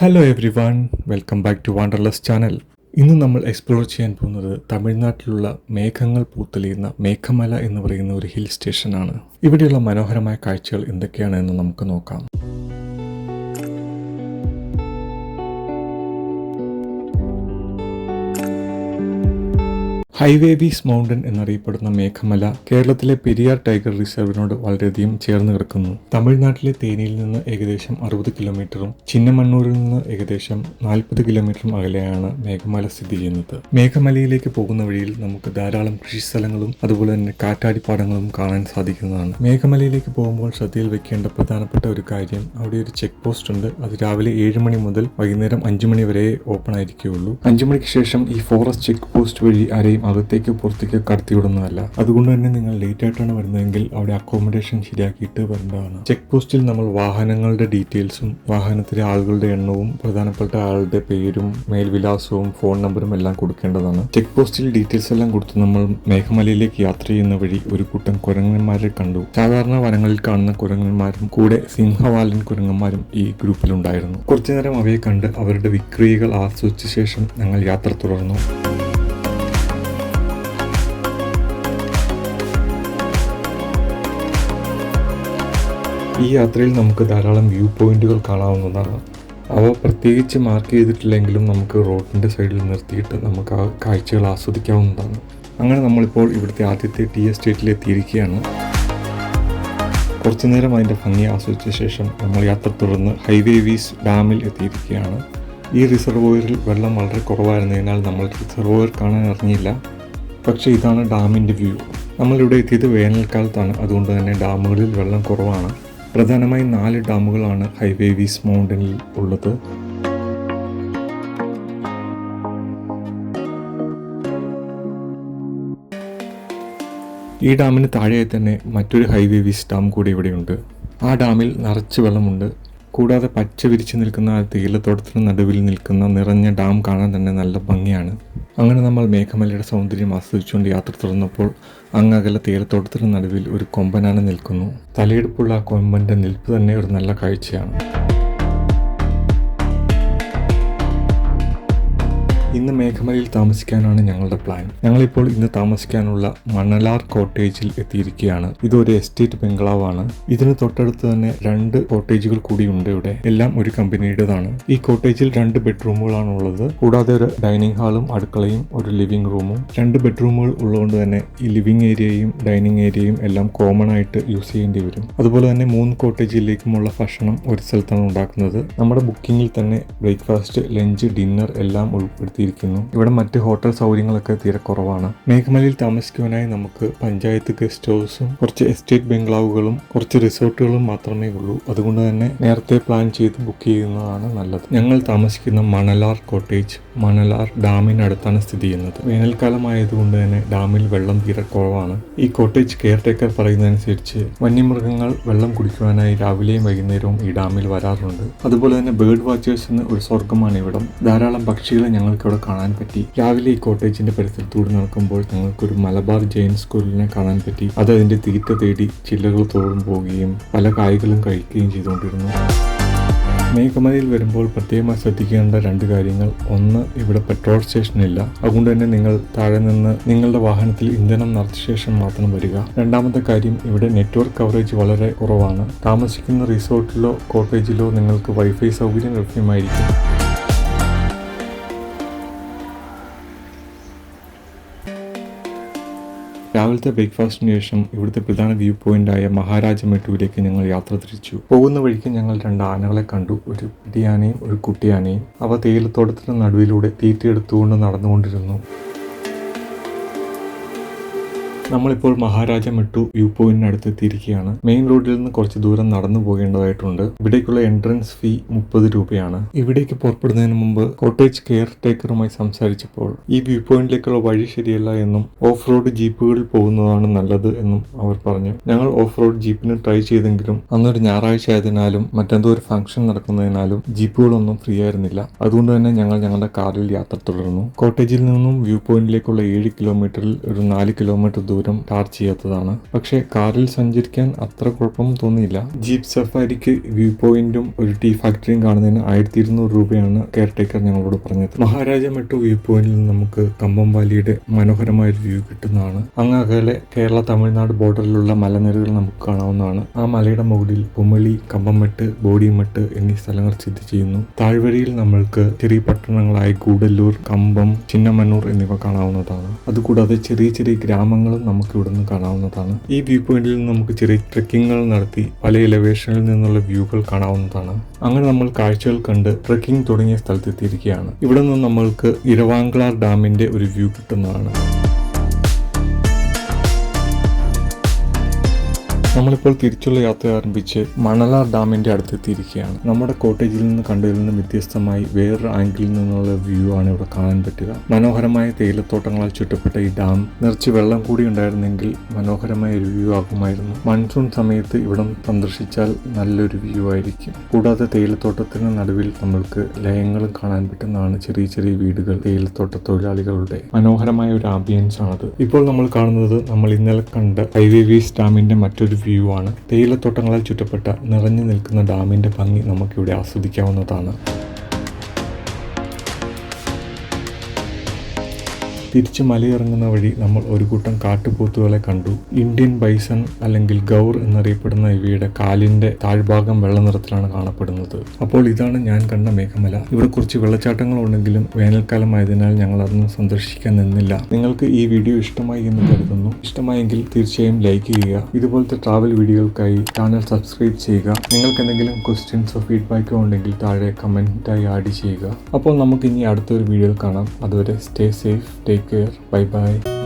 Hello everyone welcome back to wanderless channel ഇന്ന് നമ്മൾ explore ചെയ്യാൻ പോകുന്നത് തമിഴ്നാട്ടിലുള്ള മേഘങ്ങൾ പൂത്തലിയുന്ന മേഘമല എന്ന് പറയുന്ന ഒരു ഹിൽ സ്റ്റേഷനാണ് ഇവിടെയുള്ള മനോഹരമായ കാഴ്ചകൾ എന്തൊക്കെയാണ് എന്ന് നമുക്ക് നോക്കാം. ഹൈവേബീസ് മൗണ്ടൻ എന്നറിയപ്പെടുന്ന മേഘമല കേരളത്തിലെ പെരിയാർ ടൈഗർ റിസർവിനോട് വളരെയധികം ചേർന്ന് കിടക്കുന്നു. തമിഴ്നാട്ടിലെ തേനിയിൽ നിന്ന് ഏകദേശം അറുപത് കിലോമീറ്ററും ചിന്നമണ്ണൂരിൽ നിന്ന് ഏകദേശം നാൽപ്പത് കിലോമീറ്ററും അകലെയാണ് മേഘമല സ്ഥിതി ചെയ്യുന്നത്. മേഘമലയിലേക്ക് പോകുന്ന വഴിയിൽ നമുക്ക് ധാരാളം കൃഷിസ്ഥലങ്ങളും അതുപോലെ തന്നെ കാറ്റാടിപ്പാടങ്ങളും കാണാൻ സാധിക്കുന്നതാണ്. മേഘമലയിലേക്ക് പോകുമ്പോൾ ശ്രദ്ധയിൽ വെക്കേണ്ട പ്രധാനപ്പെട്ട ഒരു കാര്യം അവിടെ ഒരു ചെക്ക് പോസ്റ്റ് ഉണ്ട്. അത് രാവിലെ ഏഴ് മണി മുതൽ വൈകുന്നേരം അഞ്ചു മണി വരെ ഓപ്പൺ ആയിരിക്കുകയുള്ളൂ. അഞ്ചു മണിക്ക് ശേഷം ഈ ഫോറസ്റ്റ് ചെക്ക് പോസ്റ്റ് വഴി ആരെയും അകത്തേക്ക് പുറത്തേക്ക് കടത്തിവിടുന്നതല്ല അതുകൊണ്ട് തന്നെ നിങ്ങൾ ലേറ്റ് ആയിട്ടാണ് വരുന്നതെങ്കിൽ അവിടെ അക്കോമഡേഷൻ ശരിയാക്കിയിട്ട് വരേണ്ടതാണ്. ചെക്ക് പോസ്റ്റിൽ നമ്മൾ വാഹനങ്ങളുടെ ഡീറ്റെയിൽസും വാഹനത്തിലെ ആളുകളുടെ എണ്ണവും പ്രധാനപ്പെട്ട ആളുടെ പേരും മേൽവിലാസവും ഫോൺ നമ്പറും എല്ലാം കൊടുക്കേണ്ടതാണ്. ചെക്ക് പോസ്റ്റിൽ ഡീറ്റെയിൽസ് എല്ലാം കൊടുത്ത് നമ്മൾ മേഘമലയിലേക്ക് യാത്ര ചെയ്യുന്ന വഴി ഒരു കൂട്ടം കുരങ്ങന്മാരെ കണ്ടു. സാധാരണ വനങ്ങളിൽ കാണുന്ന കുരങ്ങന്മാരും കൂടെ സിംഹവാലൻ കുരങ്ങന്മാരും ഈ ഗ്രൂപ്പിലുണ്ടായിരുന്നു കുറച്ചു നേരം അവയെ കണ്ട് അവരുടെ വിക്രിയകൾ ആസ്വദിച്ച ശേഷം ഞങ്ങൾ യാത്ര തുടർന്നു. ഈ യാത്രയിൽ നമുക്ക് ധാരാളം വ്യൂ പോയിന്റുകൾ കാണാവുന്നതാണ്. അവ പ്രത്യേകിച്ച് മാർക്ക് ചെയ്തിട്ടില്ലെങ്കിലും നമുക്ക് റോഡിന്റെ സൈഡിൽ നിർത്തിയിട്ട് നമുക്ക് ആ കാഴ്ചകൾ ആസ്വദിക്കാവുന്നതാണ്. അങ്ങനെ നമ്മളിപ്പോൾ ഇവിടുത്തെ ആദ്യത്തെ ടീ എസ്റ്റേറ്റിൽ എത്തിയിരിക്കുകയാണ്. കുറച്ചു നേരം അതിന്റെ ഭംഗി ആസ്വദിച്ച ശേഷം നമ്മൾ യാത്ര തുടർന്ന് ഹൈവേ വീസ് ഡാമിൽ എത്തിയിരിക്കുകയാണ്. ഈ റിസർവോയറിൽ വെള്ളം വളരെ കുറവായിരുന്നതിനാൽ നമ്മൾ റിസർവോയർ കാണാൻ ഇറങ്ങിയില്ല പക്ഷേ ഇതാണ് ഡാമിന്റെ വ്യൂ നമ്മളിവിടെ എത്തിയത് വേനൽക്കാലത്താണ്. അതുകൊണ്ട് തന്നെ ഡാമുകളിൽ വെള്ളം കുറവാണ്. പ്രധാനമായും നാല് ഡാമുകളാണ് ഹൈവേ വീസ് മൗണ്ടനിൽ ഉള്ളത്. ഈ ഡാമിന് താഴെ തന്നെ മറ്റൊരു ഹൈവേ വീസ് ഡാം കൂടി ഇവിടെയുണ്ട്. ആ ഡാമിൽ നിറച്ച് വെള്ളമുണ്ട്. കൂടാതെ പച്ച വിരിച്ചു നിൽക്കുന്ന തേയിലത്തോട്ടത്തിന് നടുവിൽ നിൽക്കുന്ന നിറഞ്ഞ ഡാം കാണാൻ തന്നെ നല്ല ഭംഗിയാണ്. അങ്ങനെ നമ്മൾ മേഘമലയുടെ സൗന്ദര്യം ആസ്വദിച്ചുകൊണ്ട് യാത്ര തുടർന്നപ്പോൾ അങ്ങകലെ തീരത്തോട്ടത്തിന് നടുവിൽ ഒരു കൊമ്പനാന നിൽക്കുന്നു. തലയെടുപ്പുള്ള ആ കൊമ്പന്റെ നിൽപ്പ് തന്നെ ഒരു നല്ല കാഴ്ചയാണ്. ഇന്ന് മേഘമലയിൽ താമസിക്കാനാണ് ഞങ്ങളുടെ പ്ലാൻ ഞങ്ങളിപ്പോൾ ഇന്ന് താമസിക്കാനുള്ള മണലാർ കോട്ടേജിൽ എത്തിയിരിക്കുകയാണ്. ഇതൊരു എസ്റ്റേറ്റ് ബംഗ്ലാവാണ്. ഇതിന് തൊട്ടടുത്ത് തന്നെ രണ്ട് കോട്ടേജുകൾ കൂടിയുണ്ട് ഇവിടെ. എല്ലാം ഒരു കമ്പനിയുടേതാണ് ഈ കോട്ടേജിൽ രണ്ട് ബെഡ്റൂമുകളാണ് ഉള്ളത്. കൂടാതെ ഒരു ഡൈനിങ് ഹാളും അടുക്കളയും ഒരു ലിവിംഗ് റൂമും രണ്ട് ബെഡ്റൂമുകൾ ഉള്ളതുകൊണ്ട് തന്നെ ഈ ലിവിംഗ് ഏരിയയും ഡൈനിങ് ഏരിയയും എല്ലാം കോമൺ ആയിട്ട് യൂസ് ചെയ്യേണ്ടി വരും. അതുപോലെ തന്നെ മൂന്ന് കോട്ടേജിലേക്കുമുള്ള ഭക്ഷണം ഒരു സ്ഥലത്താണ് ഉണ്ടാക്കുന്നത്. നമ്മുടെ ബുക്കിങ്ങിൽ തന്നെ ബ്രേക്ക്ഫാസ്റ്റ് ലഞ്ച് ഡിന്നർ എല്ലാം ഉൾപ്പെടുത്തിയിരിക്കുന്നു ഇവിടെ മറ്റ് ഹോട്ടൽ സൗകര്യങ്ങളൊക്കെ തീരെ കുറവാണ്. മേഘമലയിൽ താമസിക്കുവാനായി നമുക്ക് പഞ്ചായത്ത് ഗസ്റ്റ് ഹൗസും കുറച്ച് എസ്റ്റേറ്റ് ബംഗ്ലാവുകളും കുറച്ച് റിസോർട്ടുകളും മാത്രമേ ഉള്ളൂ. അതുകൊണ്ട് തന്നെ നേരത്തെ പ്ലാൻ ചെയ്ത് ബുക്ക് ചെയ്യുന്നതാണ് നല്ലത്. ഞങ്ങൾ താമസിക്കുന്ന മണലാർ കോട്ടേജ് മണലാർ ഡാമിനടുത്താണ് സ്ഥിതി ചെയ്യുന്നത്. വേനൽക്കാലമായതുകൊണ്ട് തന്നെ ഡാമിൽ വെള്ളം തീരെ കുറവാണ്. ഈ കോട്ടേജ് കെയർ ടേക്കർ പറയുന്നതനുസരിച്ച് വന്യമൃഗങ്ങൾ വെള്ളം കുടിക്കുവാനായി രാവിലെയും വൈകുന്നേരവും ഈ ഡാമിൽ വരാറുണ്ട്. അതുപോലെ തന്നെ ബേർഡ് വാച്ചേഴ്സിന് ഒരു സ്വർഗമാണ് ഇവിടം. ധാരാളം പക്ഷികളെ ഞങ്ങൾക്ക് ഇവിടെ കാണാൻ പറ്റി. രാവിലെ ഈ കോട്ടേജിന്റെ പരിസരത്തൂടെ നടക്കുമ്പോൾ ഞങ്ങൾക്കൊരു മലബാർ ജെയിൻ സ്കൂളിനെ കാണാൻ പറ്റി. അത് അതിന്റെ തീറ്റ തേടി ചില്ലകൾ തോറും പോവുകയും പല കായ്കളും കഴിക്കുകയും ചെയ്തുകൊണ്ടിരുന്നു. മേഘമലയിൽ വരുമ്പോൾ പ്രത്യേകമായി ശ്രദ്ധിക്കേണ്ട രണ്ട് കാര്യങ്ങൾ. ഒന്ന് ഇവിടെ പെട്രോൾ സ്റ്റേഷൻ ഇല്ല. അതുകൊണ്ട് തന്നെ നിങ്ങൾ താഴെ നിന്ന് നിങ്ങളുടെ വാഹനത്തിൽ ഇന്ധനം നിറച്ച ശേഷം മാത്രം വരിക. രണ്ടാമത്തെ കാര്യം ഇവിടെ നെറ്റ്വർക്ക് കവറേജ് വളരെ കുറവാണ്. താമസിക്കുന്ന റിസോർട്ടിലോ കോട്ടേജിലോ നിങ്ങൾക്ക് വൈഫൈ സൗകര്യം ലഭ്യമായിരിക്കും. രാവിലത്തെ ബ്രേക്ക്ഫാസ്റ്റിന് ശേഷം ഇവിടുത്തെ പ്രധാന വ്യൂ പോയിന്റായ മഹാരാജ മെട്ടുവിലേക്ക് ഞങ്ങൾ യാത്ര തിരിച്ചു. പോകുന്ന വഴിക്ക് ഞങ്ങൾ രണ്ട് ആനകളെ കണ്ടു. ഒരു പിടിയാനയും ഒരു കുട്ടിയാനയും അവ തേയിലത്തോട്ടത്തിന് നടുവിലൂടെ തീറ്റയെടുത്തുകൊണ്ട് നടന്നുകൊണ്ടിരുന്നു. നമ്മളിപ്പോൾ മഹാരാജ മെട്ടു വ്യൂ പോയിന്റിനടുത്ത് എത്തിയിരിക്കുകയാണ് മെയിൻ റോഡിൽ നിന്ന് കുറച്ച് ദൂരം നടന്നു പോകേണ്ടതായിട്ടുണ്ട്. ഇവിടേക്കുള്ള എൻട്രൻസ് ഫീ മുപ്പത് രൂപയാണ്. ഇവിടേക്ക് പുറപ്പെടുന്നതിന് മുമ്പ് കോട്ടേജ് കെയർ ടേക്കറുമായി സംസാരിച്ചപ്പോൾ ഈ വ്യൂ പോയിന്റിലേക്കുള്ള വഴി ശരിയല്ല എന്നും ഓഫ് റോഡ് ജീപ്പുകളിൽ പോകുന്നതാണ് നല്ലത് എന്നും അവർ പറഞ്ഞു. ഞങ്ങൾ ഓഫ് റോഡ് ജീപ്പിന് ട്രൈ ചെയ്തെങ്കിലും അന്നൊരു ഞായറാഴ്ച ആയതിനാലും മറ്റെന്തോ ഒരു ഫംഗ്ഷൻ നടക്കുന്നതിനാലും ജീപ്പുകളൊന്നും ഫ്രീ ആയിരുന്നില്ല. അതുകൊണ്ട് തന്നെ ഞങ്ങൾ ഞങ്ങളുടെ കാറിൽ യാത്ര തുടർന്നു. കോട്ടേജിൽ നിന്നും വ്യൂ പോയിന്റിലേക്കുള്ള ഏഴ് കിലോമീറ്ററിൽ ഒരു നാല് കിലോമീറ്റർ ദൂരം ദൂരം ടാർ ചെയ്യാത്തതാണ്. പക്ഷേ കാറിൽ സഞ്ചരിക്കാൻ അത്ര കുഴപ്പം തോന്നിയില്ല. ജീപ്പ് സഫാരിക്ക് വ്യൂ പോയിന്റും ഒരു ടീ ഫാക്ടറിയും കാണുന്നതിന് ആയിരത്തി ഇരുന്നൂറ് രൂപയാണ് കെയർ ടേക്കർ ഞങ്ങളോട് പറഞ്ഞത്. മഹാരാജ മെട്രോ വ്യൂ പോയിന്റിൽ നിന്ന് നമുക്ക് കമ്പം മനോഹരമായ ഒരു വ്യൂ കിട്ടുന്നതാണ്. അങ്ങ് അകലെ കേരള തമിഴ്നാട് ബോർഡറിലുള്ള മലനിരകൾ നമുക്ക് കാണാവുന്നതാണ്. ആ മലയുടെ മുകളിൽ കുമളി കമ്പംമെട്ട് ബോഡിമെട്ട് എന്നീ സ്ഥലങ്ങൾ സ്ഥിതി ചെയ്യുന്നു. താഴ്വരയിൽ നമ്മൾക്ക് ചെറിയ പട്ടണങ്ങളായ കൂടല്ലൂർ കമ്പം ചിന്നമന്നൂർ എന്നിവ കാണാവുന്നതാണ്. അതുകൂടാതെ ചെറിയ ചെറിയ ഗ്രാമങ്ങളും നമുക്ക് ഇവിടെ നിന്ന് കാണാവുന്നതാണ്. ഈ വ്യൂ പോയിന്റിൽ നിന്ന് നമുക്ക് ചെറിയ ട്രെക്കിങ്ങുകൾ നടത്തി പല എലവേഷനിൽ നിന്നുള്ള വ്യൂകൾ കാണാവുന്നതാണ്. അങ്ങനെ നമ്മൾ കാഴ്ചകൾ കണ്ട് ട്രെക്കിംഗ് തുടങ്ങിയ സ്ഥലത്തെത്തിയിരിക്കുകയാണ്. ഇവിടെ നിന്ന് നമ്മൾക്ക് ഇരവാംഗ്ലാർ ഡാമിന്റെ ഒരു വ്യൂ കിട്ടുന്നതാണ്. നമ്മളിപ്പോൾ തിരിച്ചുള്ള യാത്ര ആരംഭിച്ച് മണലാർ ഡാമിന്റെ അടുത്തെത്തിയിരിക്കുകയാണ്. നമ്മുടെ കോട്ടേജിൽ നിന്ന് കണ്ടതിൽ നിന്ന് വ്യത്യസ്തമായി വേറൊരു ആംഗിളിൽ നിന്നുള്ള വ്യൂ ആണ് ഇവിടെ കാണാൻ പറ്റുക. മനോഹരമായ തേയിലത്തോട്ടങ്ങളാൽ ചുറ്റപ്പെട്ട ഈ ഡാം നിറച്ച് വെള്ളം കൂടി ഉണ്ടായിരുന്നെങ്കിൽ മനോഹരമായ ഒരു വ്യൂ ആകുമായിരുന്നു. മൺസൂൺ സമയത്ത് ഇവിടം സന്ദർശിച്ചാൽ നല്ലൊരു വ്യൂ ആയിരിക്കും. കൂടാതെ തേയിലത്തോട്ടത്തിന് നടുവിൽ നമ്മൾക്ക് ലയങ്ങളും കാണാൻ പറ്റുന്നതാണ് ചെറിയ ചെറിയ വീടുകൾ തേയിലത്തോട്ട തൊഴിലാളികളുടെ മനോഹരമായ ഒരു ആംബിയൻസ് ആണത് ഇപ്പോൾ നമ്മൾ കാണുന്നത് നമ്മൾ ഇന്നലെ കണ്ട ഹൈവേ വീസ് ഡാമിന്റെ മറ്റൊരു വ്യൂ ആണ് തേയിലത്തോട്ടങ്ങളാൽ ചുറ്റപ്പെട്ട നിറഞ്ഞു നിൽക്കുന്ന ഡാമിന്റെ ഭംഗി നമുക്കിവിടെ ആസ്വദിക്കാവുന്നതാണ്. തിരിച്ച് മലയിറങ്ങുന്ന വഴി നമ്മൾ ഒരു കൂട്ടം കാട്ടുപോത്തുകളെ കണ്ടു. ഇന്ത്യൻ ബൈസൺ അല്ലെങ്കിൽ ഗൗർ എന്നറിയപ്പെടുന്ന ഇവയുടെ കാലിന്റെ താഴ്ഭാഗം വെള്ള നിറത്തിലാണ് കാണപ്പെടുന്നത്. അപ്പോൾ ഇതാണ് ഞാൻ കണ്ട മേഘമല. ഇവിടെ കുറച്ച് വെള്ളച്ചാട്ടങ്ങളുണ്ടെങ്കിലും വേനൽക്കാലമായതിനാൽ ഞങ്ങൾ അതൊന്നും സന്ദർശിക്കാൻ നിന്നില്ല. നിങ്ങൾക്ക് ഈ വീഡിയോ ഇഷ്ടമായി എന്ന് കരുതുന്നു. ഇഷ്ടമായെങ്കിൽ തീർച്ചയായും ലൈക്ക് ചെയ്യുക. ഇതുപോലത്തെ ട്രാവൽ വീഡിയോകൾക്കായി ചാനൽ സബ്സ്ക്രൈബ് ചെയ്യുക. നിങ്ങൾക്ക് എന്തെങ്കിലും ക്വസ്റ്റ്യൻസോ ഫീഡ്ബാക്കോ ഉണ്ടെങ്കിൽ താഴെ കമന്റായി ആഡ് ചെയ്യുക. അപ്പോൾ നമുക്ക് ഇനി അടുത്തൊരു വീഡിയോ കാണാം. അതുവരെ stay safe take Take care. Bye-bye.